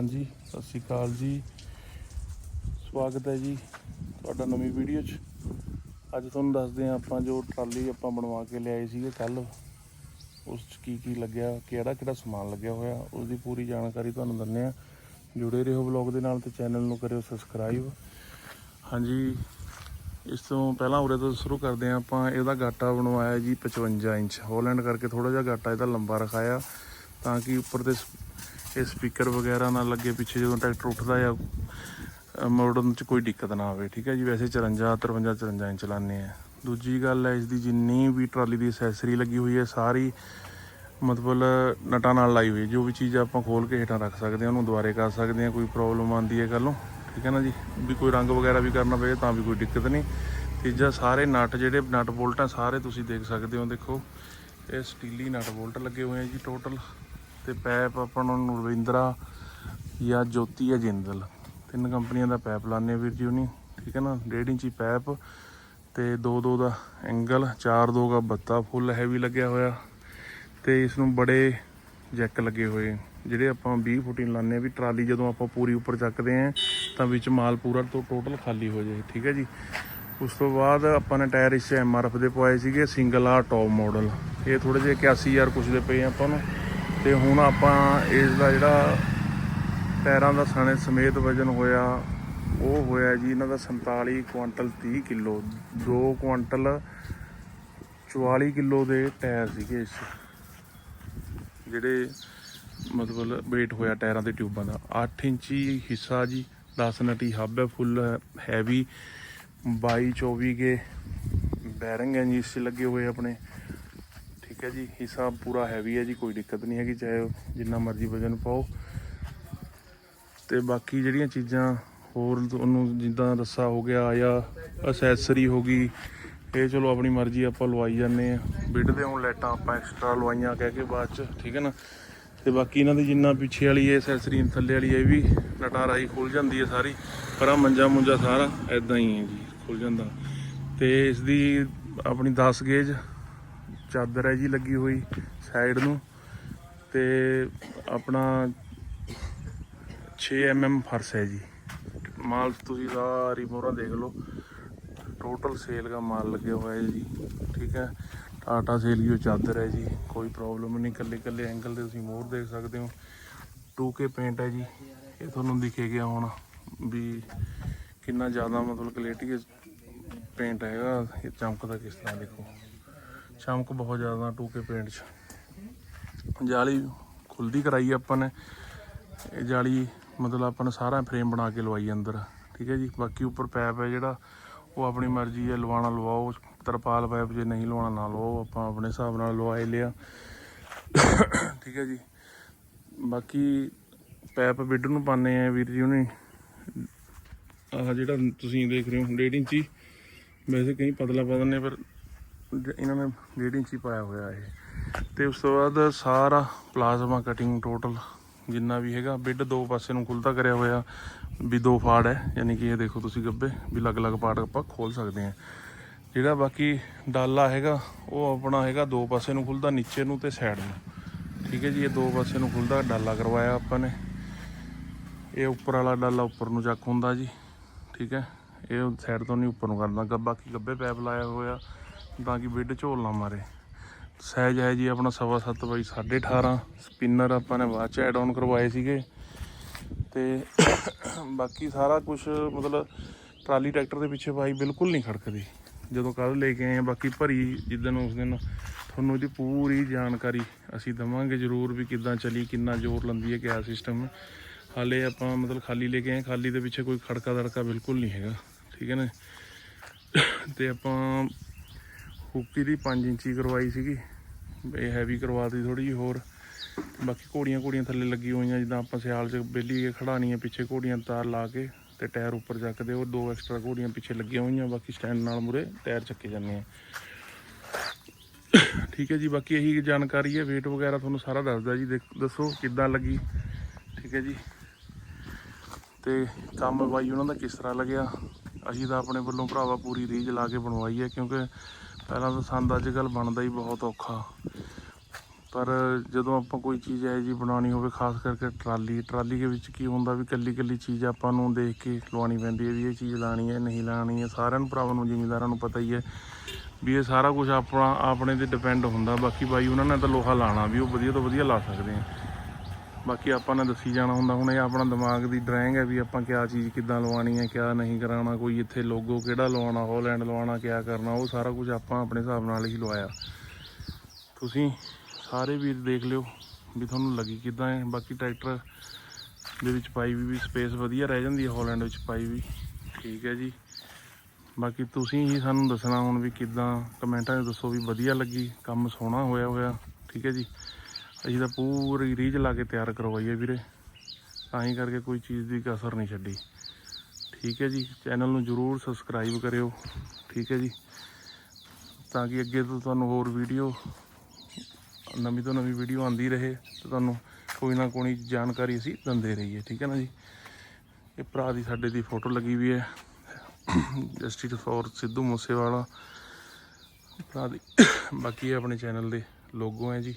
ਹਾਂਜੀ, ਸਤਿ ਸ਼੍ਰੀ ਅਕਾਲ ਜੀ। ਸਵਾਗਤ ਹੈ ਜੀ ਤੁਹਾਡਾ ਨਵੀਂ ਵੀਡੀਓ 'ਚ। ਅੱਜ ਤੁਹਾਨੂੰ ਦੱਸਦੇ ਹਾਂ ਆਪਾਂ ਜੋ ਟਰਾਲੀ ਆਪਾਂ ਬਣਵਾ ਕੇ ਲਿਆਏ ਸੀਗੇ ਕੱਲ ਉਸ 'ਚ ਕੀ ਕੀ ਲੱਗਿਆ, ਕਿਹੜਾ ਕਿਹੜਾ ਸਮਾਨ ਲੱਗਿਆ ਹੋਇਆ ਉਸ ਦੀ ਪੂਰੀ ਜਾਣਕਾਰੀ ਤੁਹਾਨੂੰ ਦਿੰਦੇ ਹਾਂ। ਜੁੜੇ ਰਹੋ ਵਲੌਗ ਦੇ ਨਾਲ ਤੇ ਚੈਨਲ ਨੂੰ ਕਰਿਓ ਸਬਸਕ੍ਰਾਈਬ। ਹਾਂਜੀ, ਇਸ ਤੋਂ ਪਹਿਲਾਂ ਉਰੇ ਤੋਂ ਸ਼ੁਰੂ ਕਰਦੇ ਹਾਂ ਆਪਾਂ। ਇਹਦਾ ਗਾਟਾ ਬਣਵਾਇਆ ਜੀ 55 ਇੰਚ। ਹੋਲੈਂਡ ਕਰਕੇ ਥੋੜਾ ਜਿਹਾ ਗਾਟਾ ਇਹਦਾ ਲੰਬਾ ਰਖਾਇਆ ਤਾਂ ਕਿ ਉੱਪਰ ਤੇ ਇਹ ਸਪੀਕਰ ਵਗੈਰਾ ਨਾਲ ਲੱਗੇ ਪਿੱਛੇ ਜਦੋਂ ਟਰੈਕਟਰ ਉੱਠਦਾ ਆ ਅ, ਮੋੜਨ ਚ ਕੋਈ ਦਿੱਕਤ ਨਾ ਆਵੇ ਠੀਕ ਹੈ ਜੀ? ਵੈਸੇ 54 53 54 ਇੰਚ ਚਲਾਉਂਦੇ ਆ ਦੂਜੀ ਗੱਲ ਹੈ ਇਸ ਦੀ ਜਿੰਨੀ ਵੀ ਟਰਾਲੀ ਦੀ ਐਕਸੈਸਰੀ ਲੱਗੀ ਹੋਈ ਹੈ ਸਾਰੀ ਮਤਲਬ ਨਟਾਂ ਨਾਲ ਲਾਈ ਹੋਈ ਜੋ ਵੀ ਚੀਜ਼ ਆਪਾਂ ਖੋਲ ਕੇ ਹੇਠਾਂ ਰੱਖ ਸਕਦੇ ਹਾਂ ਉਹਨੂੰ ਦੁਬਾਰੇ ਕਰ ਸਕਦੇ ਹਾਂ ਕੋਈ ਪ੍ਰੋਬਲਮ ਆਉਂਦੀ ਹੈ ਕੱਲ ਨੂੰ ਠੀਕ ਹੈ ਨਾ ਜੀ? ਵੀ ਕੋਈ ਰੰਗ ਵਗੈਰਾ ਵੀ ਕਰਨਾ ਪਵੇ ਤਾਂ ਵੀ ਕੋਈ ਦਿੱਕਤ ਨਹੀਂ। ਤੀਜਾ ਸਾਰੇ ਨਟ ਜਿਹੜੇ ਨਟ ਬੋਲਟ ਆ ਸਾਰੇ ਤੁਸੀਂ ਦੇਖ ਸਕਦੇ ਹੋ ਦੇਖੋ। ਇਹ ਸਟੀਲੀ ਨਟ ਬੋਲਟ ਲੱਗੇ ਹੋਏ ਆ ਜੀ ਟੋਟਲ ਤੇ ਪੈਪ ਆਪਾਂ ਨੂੰ ਰਵਿੰਦਰਾ ਜਾਂ ਜੋਤੀ ਜਾਂ ਜਿੰਦਲ। ਤਿੰਨ ਕੰਪਨੀਆਂ ਦਾ ਪੈਪ ਲਾਣੇ ਵੀਰ ਜੀ ਉਹਨੀ ਠੀਕ ਹੈ ਨਾ? 1.5 ਇੰਚੀ ਪੈਪ ਤੇ 2-2 ਦਾ ਐਂਗਲ 4-2 ਦਾ ਬੱਤਾ ਫੁੱਲ ਹੈਵੀ ਲੱਗਿਆ ਹੋਇਆ ਤੇ ਇਸ ਨੂੰ ਬੜੇ ਜੈਕ ਲੱਗੇ ਹੋਏ ਜਿਹੜੇ ਆਪਾਂ 20 ਫੁੱਟੀ ਲਾਣੇ ਵੀ ਟਰਾਲੀ ਜਦੋਂ ਆਪਾਂ ਪੂਰੀ ਉੱਪਰ ਚੱਕਦੇ ਆਂ ਤਾਂ ਵਿੱਚ ਮਾਲ ਪੂਰਾ ਤੋਂ ਟੋਟਲ ਖਾਲੀ ਹੋ ਜਾਏ, ਠੀਕ ਹੈ ਜੀ? ਉਸ ਤੋਂ ਬਾਅਦ ਆਪਾਂ ਨੇ ਟਾਇਰ ਇਸ ਐਮਆਰਐਫ ਦੇ ਪਵਾਏ ਸੀਗੇ ਸਿੰਗਲ ਆ ਟੌਪ ਮਾਡਲ ਇਹ ਥੋੜੇ ਜਿਹੇ 81000 ਕੁਛ ਦੇ ਪਏ ਆਪਾਂ ਨੂੰ। ਤੇ ਹੁਣ ਆਪਾਂ ਇਸ ਦਾ ਜਿਹੜਾ ਟਾਇਰਾਂ ਦਾ ਸਣੇ ਸਮੇਤ ਵਜਨ ਹੋਇਆ, ਉਹ ਹੋਇਆ ਜੀ ਇਹਨਾਂ ਦਾ 47 ਕੁਆਂਟਲ 30 ਕਿਲੋ। 2 ਕੁਆਂਟਲ 44 ਕਿਲੋ ਦੇ ਟਾਇਰ ਸੀਗੇ ਇਸ। ਜਿਹੜੇ ਮਤਲਬ weight ਹੋਇਆ ਟਾਇਰਾਂ ਦੇ ਟਿਊਬਾਂ ਦਾ। 8 ਇੰਚੀ ਹਿੱਸਾ ਜੀ 10 ਨਟੀ ਹੱਬ ਹੈ, ਫੁੱਲ ਹੈਵੀ 22 24 ਕੇ ਬੈਰਿੰਗ ਹੈ ਜੀ, ਇਸ 'ਚ ਲੱਗੇ ਹੋਏ ਆਪਣੇ। ਠੀਕ ਹੈ ਜੀ ਹਿੱਸਾ ਪੂਰਾ ਹੈਵੀ ਹੈ ਜੀ, ਕੋਈ ਦਿੱਕਤ ਨਹੀਂ ਹੈਗੀ, ਚਾਹੇ ਜਿੰਨਾ ਮਰਜ਼ੀ ਵਜਨ ਪਾਓ। ਤੇ ਬਾਕੀ ਜਿਹੜੀਆਂ ਚੀਜ਼ਾਂ ਹੋਰ ਤੁਹਾਨੂੰ ਜਿੱਦਾਂ ਰੱਸਾ ਹੋ ਗਿਆ ਜਾਂ ਅਸੈਸਰੀ ਹੋ ਗਈ, ਇਹ ਚਲੋ ਆਪਣੀ ਮਰਜ਼ੀ ਆਪਾਂ ਲਵਾਈ ਜਾਂਦੇ ਆ ਬਿੱਡ ਦੇ ਹੁਣ ਲਾਈਟਾਂ ਆਪਾਂ ਐਕਸਟਰਾ ਲਵਾਈਆਂ ਕਹਿ ਕੇ ਬਾਅਦ ਚ, ਠੀਕ ਹੈ ਨਾ? ਤੇ ਬਾਕੀ ਇਹਨਾਂ ਦੀ ਜਿੰਨਾ ਪਿੱਛੇ ਵਾਲੀ ਇਹ ਅਸੈਸਰੀ ਥੱਲੇ ਵਾਲੀ ਇਹ ਵੀ ਨਟਾਂ ਰਾਈ ਖੁੱਲ ਜਾਂਦੀ ਹੈ ਸਾਰੀ। ਪਰ ਆ ਮੰਜਾ ਮੁੰਜਾ ਸਾਰਾ ਐਦਾਂ ਹੀ ਹੈ ਜੀ ਖੁੱਲ ਜਾਂਦਾ। ਤੇ ਇਸ ਦੀ ਆਪਣੀ 10 ਗੇਜ ਚਾਦਰ ਹੈ ਜੀ ਲੱਗੀ ਹੋਈ ਸਾਈਡ ਨੂੰ ਤੇ ਆਪਣਾ 6 mm ਫਰਸ਼ ਹੈ ਜੀ। ਮਾਲ ਤੁਸੀਂ ਸਾਰੀ ਮੋਹਰਾਂ ਦੇਖ ਲਓ। ਟੋਟਲ ਸੇਲ ਦਾ ਮਾਲ ਲੱਗਿਆ ਹੋਇਆ ਹੈ ਜੀ। ਠੀਕ ਹੈ। ਟਾਟਾ ਸੇਲ ਸੇਲੀਓ ਚਾਦਰ ਹੈ ਜੀ। ਕੋਈ ਪ੍ਰੋਬਲਮ ਨਹੀਂ। ਕੱਲੇ ਕੱਲੇ ਐਂਗਲ ਤੇ ਤੁਸੀਂ ਮੋਹਰ ਦੇਖ ਸਕਦੇ ਹੋ। 2K ਪੇਂਟ ਹੈ ਜੀ। ਇਹ ਤੁਹਾਨੂੰ ਦਿਖੇ ਗਿਆ ਹੁਣ ਵੀ ਕਿੰਨਾ ਜ਼ਿਆਦਾ ਮਤਲਬ ਕਲੈਰਿਟੀ ਪੇਂਟ ਹੈਗਾ। ਇਹ ਚਮਕਦਾ ਕਿਸ ਤਰ੍ਹਾਂ ਦੇਖੋ। ਚਮਕ ਬਹੁਤ ਜ਼ਿਆਦਾ ਟੂਕੇ ਪੇਂਟ 'ਚ। ਜਾਲੀ ਖੁੱਲਦੀ ਕਰਾਈ ਆਪਾਂ ਨੇ। ਇਹ ਜਾਲੀ ਮਤਲਬ ਆਪਾਂ ਨੇ ਸਾਰਾ ਫਰੇਮ ਬਣਾ ਕੇ ਲਵਾਈ ਅੰਦਰ। ਠੀਕ ਹੈ ਜੀ? ਬਾਕੀ ਉੱਪਰ ਪੈਪ ਹੈ ਜਿਹੜਾ, ਉਹ ਆਪਣੀ ਮਰਜ਼ੀ ਹੈ, ਲਵਾਉਣਾ ਲਵਾਓ। ਤਰਪਾਲ ਪੈਪ ਜੇ ਨਹੀਂ ਲਵਾਉਣਾ ਨਾ ਲਵਾਓ। ਆਪਾਂ ਆਪਣੇ ਹਿਸਾਬ ਨਾਲ ਲਵਾਏ ਲਿਆ। ਠੀਕ ਹੈ ਜੀ? ਬਾਕੀ ਪੈਪ ਬਿੱਡ ਨੂੰ ਪਾਣੇ ਆ ਵੀਰ ਜੀ ਉਹਨੇ ਆਹ ਜਿਹੜਾ ਤੁਸੀਂ ਦੇਖ ਰਹੇ ਹੋ 1.5 ਇੰਚੀ। ਵੈਸੇ ਕਈ ਪਤਲਾ ਪਾ ਦਿੰਦੇ ਪਰ ਇਹਨਾਂ ਨੇ 1.5 ਇੰਚੀ ਪਾਇਆ ਹੋਇਆ ਇਹ। ਤੇ ਉਸ ਤੋਂ ਬਾਅਦ ਸਾਰਾ ਪਲਾਜ਼ਮਾ ਕਟਿੰਗ ਟੋਟਲ ਜਿੰਨਾ ਵੀ ਹੈਗਾ ਬਿੱਡ ਦੋ ਪਾਸੇ ਨੂੰ ਖੁੱਲਦਾ ਕਰਿਆ ਹੋਇਆ, ਵੀ ਦੋ ਫਾੜ ਹੈ। ਯਾਨੀ ਕਿ ਇਹ ਦੇਖੋ ਤੁਸੀਂ ਗੱਬੇ, ਵੀ ਅਲੱਗ-ਅਲੱਗ ਪਾਰਟ ਆਪਾਂ ਖੋਲ ਸਕਦੇ ਹਾਂ। ਜਿਹੜਾ ਬਾਕੀ ਡਾਲਾ ਹੈਗਾ, ਉਹ ਆਪਣਾ ਹੈਗਾ ਦੋ ਪਾਸੇ ਨੂੰ ਖੁੱਲਦਾ ਨੀਚੇ ਨੂੰ ਤੇ ਸਾਈਡ ਨੂੰ। ਠੀਕ ਹੈ ਜੀ, ਇਹ ਦੋ ਪਾਸੇ ਨੂੰ ਖੁੱਲਦਾ ਡਾਲਾ ਕਰਵਾਇਆ ਆਪਾਂ ਨੇ। ਇਹ ਉੱਪਰ ਵਾਲਾ ਡਾਲਾ ਉੱਪਰ ਨੂੰ ਚੱਕ ਹੁੰਦਾ ਜੀ। ਠੀਕ ਹੈ, ਇਹ ਸਾਈਡ ਤੋਂ ਨਹੀਂ ਉੱਪਰ ਨੂੰ ਕਰਦਾ ਗਾ, ਬਾਕੀ ਗੱਬੇ ਪੈਪ ਲਾਇਆ ਹੋਇਆ। ਤਾਂ ਕਿ ਬਿੱਡ ਝੋਲ ਨਾ ਮਾਰੇ। ਸਾਈਜ਼ ਹੈ ਜੀ ਆਪਣਾ ਸਵਾ ਸੱਤ ਬਾਈ 18.5 ਸਪਿਨਰ ਆਪਾਂ ਨੇ ਬਾਅਦ ਚ ਐਡ ਆਨ ਕਰਵਾਏ ਸੀਗੇ। ਤੇ ਬਾਕੀ ਸਾਰਾ ਕੁਝ ਮਤਲਬ ਟਰਾਲੀ ਟਰੈਕਟਰ ਦੇ ਪਿੱਛੇ ਪਾਈ ਬਿਲਕੁਲ ਨਹੀਂ ਖੜਕਦੀ। ਜਦੋਂ ਕੱਲ ਲੈ ਕੇ ਆਏ ਆ, ਬਾਕੀ ਭਰੀ ਜਿੱਦਣ ਉਸ ਦਿਨ ਤੁਹਾਨੂੰ ਇਹਦੀ ਪੂਰੀ ਜਾਣਕਾਰੀ ਅਸੀਂ ਦਵਾਂਗੇ ਜ਼ਰੂਰ ਵੀ ਕਿੱਦਾਂ ਚਲੀ, ਕਿੰਨਾ ਜ਼ੋਰ ਲੰਦੀ ਹੈ, ਕਿਆ ਸਿਸਟਮ ਹਾਲੇ ਆਪਾਂ ਮਤਲਬ ਖਾਲੀ ਲੈ ਕੇ ਆਏ, ਖਾਲੀ ਦੇ ਪਿੱਛੇ ਕੋਈ ਖੜਕਾ ਦੜਕਾ ਬਿਲਕੁਲ ਨਹੀਂ ਹੈਗਾ। ਠੀਕ ਹੈ ਨਾ? ਤੇ ਆਪਾਂ ਹੁੱਕੀ ਦੀ 5 ਇੰਚੀ ਕਰਵਾਈ ਸੀਗੀ। ਇਹ ਹੈਵੀ ਕਰਵਾਤੀ ਥੋੜੀ ਜਿਹੀ ਹੋਰ। ਬਾਕੀ ਘੋੜੀਆਂ ਘੋੜੀਆਂ ਥੱਲੇ ਲੱਗੀ ਹੋਈਆਂ, ਜਿੱਦਾਂ ਆਪਾਂ ਸਿਆਲ 'ਚ ਬੇਲੀ ਖੜਾਣੀਆਂ ਪਿੱਛੇ ਘੋੜੀਆਂ ਤਾਰ ਲਾ ਕੇ ਤੇ ਟਾਇਰ ਉੱਪਰ ਚੱਕਦੇ ਉਹ ਦੋ ਐਕਸਟਰਾ ਘੋੜੀਆਂ ਪਿੱਛੇ ਲੱਗੀਆਂ ਹੋਈਆਂ, ਬਾਕੀ ਸਟੈਂਡ ਨਾਲ ਮੁਰੇ ਟਾਇਰ ਚੱਕੇ ਜਾਂਦੇ ਆ। ਠੀਕ ਹੈ ਜੀ, ਬਾਕੀ ਇਹੀ ਜਾਣਕਾਰੀ ਹੈ, weight ਵਗੈਰਾ ਤੁਹਾਨੂੰ ਸਾਰਾ ਦੱਸਦਾ ਜੀ। ਦੇਖ- ਦੱਸੋ ਕਿੱਦਾਂ ਲੱਗੀ? ਠੀਕ ਹੈ ਜੀ। ਤੇ ਕੰਮ ਬਾਈ ਉਹਨਾਂ ਦਾ ਕਿਸ ਤਰ੍ਹਾਂ ਲੱਗਿਆ? ਅਸੀਂ ਤਾਂ ਆਪਣੇ ਵੱਲੋਂ ਭਰਾਵਾ ਪੂਰੀ ਰੀਜ ਲਾ ਕੇ ਬਣਵਾਈ ਹੈ, ਕਿਉਂਕਿ ਪਹਿਲਾਂ ਤਾਂ ਸੰਦ ਅੱਜ ਕੱਲ ਬਣਦਾ ਹੀ ਬਹੁਤ ਔਖਾ। ਪਰ ਜਦੋਂ ਆਪਾਂ ਕੋਈ ਚੀਜ਼ ਹੈ ਜੀ ਬਣਾਉਣੀ ਹੋਵੇ, ਖਾਸ ਕਰਕੇ ਟਰਾਲੀ ਟਰਾਲੀ ਦੇ ਵਿੱਚ ਕੀ ਹੁੰਦਾ ਵੀ ਕੱਲੀ ਕੱਲੀ ਚੀਜ਼ ਆਪਾਂ ਨੂੰ ਦੇਖ ਕੇ ਲਵਾਉਣੀ ਪੈਂਦੀ ਹੈ ਵੀ ਇਹ ਚੀਜ਼ ਲਾਣੀ ਹੈ, ਨਹੀਂ ਲਾਣੀ ਹੈ। ਸਾਰਿਆਂ ਨੂੰ, ਭਰਾਵਾਂ ਨੂੰ, ਜ਼ਿਮੀਂਦਾਰਾਂ ਨੂੰ ਪਤਾ ਹੀ ਹੈ ਵੀ ਇਹ ਸਾਰਾ ਕੁਝ ਆਪਣਾ, ਆਪਣੇ ਤੇ ਡਿਪੈਂਡ ਹੁੰਦਾ। ਬਾਕੀ ਬਾਈ, ਉਹਨਾਂ ਨੇ ਤਾਂ ਲੋਹਾ ਲਾਣਾ ਵੀ ਉਹ ਵਧੀਆ ਤੋਂ ਵਧੀਆ ਲਾ ਸਕਦੇ ਆ। ਬਾਕੀ ਆਪਾਂ ਨੇ ਦੱਸੀ ਜਾਣਾ ਹੁੰਦਾ, ਹੁਣ ਇਹ ਆਪਣਾ ਦਿਮਾਗ ਦੀ ਡਰਾਇੰਗ ਹੈ ਵੀ ਆਪਾਂ ਕਿਆ ਚੀਜ਼ ਕਿੱਦਾਂ ਲਵਾਉਣੀ ਹੈ, ਕਿਆ ਨਹੀਂ ਕਰਾਉਣਾ, ਕੋਈ ਇੱਥੇ ਲੋਗੋ ਕਿਹੜਾ ਲਵਾਉਣਾ ਹੋਲੈਂਡ ਲਵਾਉਣਾ, ਕਿਆ ਕਰਨਾ, ਉਹ ਸਾਰਾ ਕੁਝ ਆਪਾਂ ਆਪਣੇ ਹਿਸਾਬ ਨਾਲ ਹੀ ਲਵਾਇਆ। ਤੁਸੀਂ ਸਾਰੇ ਵੀਰ ਦੇਖ ਲਿਓ ਵੀ ਤੁਹਾਨੂੰ ਲੱਗੀ ਕਿੱਦਾਂ ਹੈ ਬਾਕੀ ਟਰੈਕਟਰ ਦੇ ਵਿੱਚ ਪਾਈ ਵੀ ਸਪੇਸ ਵਧੀਆ ਰਹਿ ਜਾਂਦੀ ਹੈ ਹਾਲੈਂਡ ਵਿੱਚ ਪਾਈ ਵੀ। ਠੀਕ ਹੈ ਜੀ। ਬਾਕੀ ਤੁਸੀਂ ਹੀ ਸਾਨੂੰ ਦੱਸਣਾ ਹੁਣ ਵੀ ਕਿੱਦਾਂ, ਕਮੈਂਟਾਂ 'ਚ ਦੱਸੋ ਵੀ ਵਧੀਆ ਲੱਗੀ, ਕੰਮ ਸੋਹਣਾ ਹੋਇਆ ਹੋਇਆ। ਠੀਕ ਹੈ ਜੀ। ਅਸੀਂ ਤਾਂ ਪੂਰੀ ਰੀਝ ਲਾ ਕੇ ਤਿਆਰ ਕਰਵਾਈ ਹੈ ਵੀਰੇ। ਤਾਂ ਹੀ ਕਰਕੇ ਕੋਈ ਚੀਜ਼ ਦੀ ਕਸਰ ਨਹੀਂ ਛੱਡੀ। ਠੀਕ ਹੈ ਜੀ, ਚੈਨਲ ਨੂੰ ਜਰੂਰ ਸਬਸਕ੍ਰਾਈਬ ਕਰਿਓ। ਠੀਕ ਹੈ ਜੀ, ਤਾਂ ਕਿ ਅੱਗੇ ਤੋਂ ਤੁਹਾਨੂੰ ਹੋਰ ਵੀਡੀਓ, ਨਵੀਂ ਤੋਂ ਨਵੀਂ ਵੀਡੀਓ ਆਉਂਦੀ ਰਹੇ ਤੇ ਤੁਹਾਨੂੰ ਕੋਈ ਨਾ ਕੋਈ ਜਾਣਕਾਰੀ ਅਸੀਂ ਦਿੰਦੇ ਰਹੀਏ। ਠੀਕ ਹੈ ਨਾ ਜੀ, ਇਹ ਭਰਾ ਦੀ ਸਾਡੇ ਦੀ ਫੋਟੋ ਲੱਗੀ ਵੀ ਹੈ। Justice for Sidhu Moosewala. ਭਰਾ ਦੀ, ਬਾਕੀ ਆਪਣੇ ਚੈਨਲ ਦੇ ਲੋਗੋ ਹੈ ਜੀ।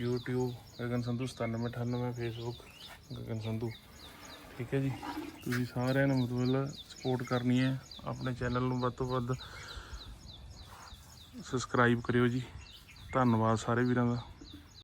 YouTube, Gagan Sandhu 9798 Facebook Gagan Sandhu. ਠੀਕ ਹੈ ਜੀ? ਤੁਸੀਂ ਸਾਰਿਆਂ ਨੇ ਮਤਲਬ ਸਪੋਰਟ ਕਰਨੀ ਹੈ। ਆਪਣੇ ਚੈਨਲ ਨੂੰ ਵੱਧ ਤੋਂ ਵੱਧ ਸਬਸਕ੍ਰਾਈਬ ਕਰਿਓ ਜੀ। ਧੰਨਵਾਦ ਸਾਰੇ ਵੀਰਾਂ ਦਾ।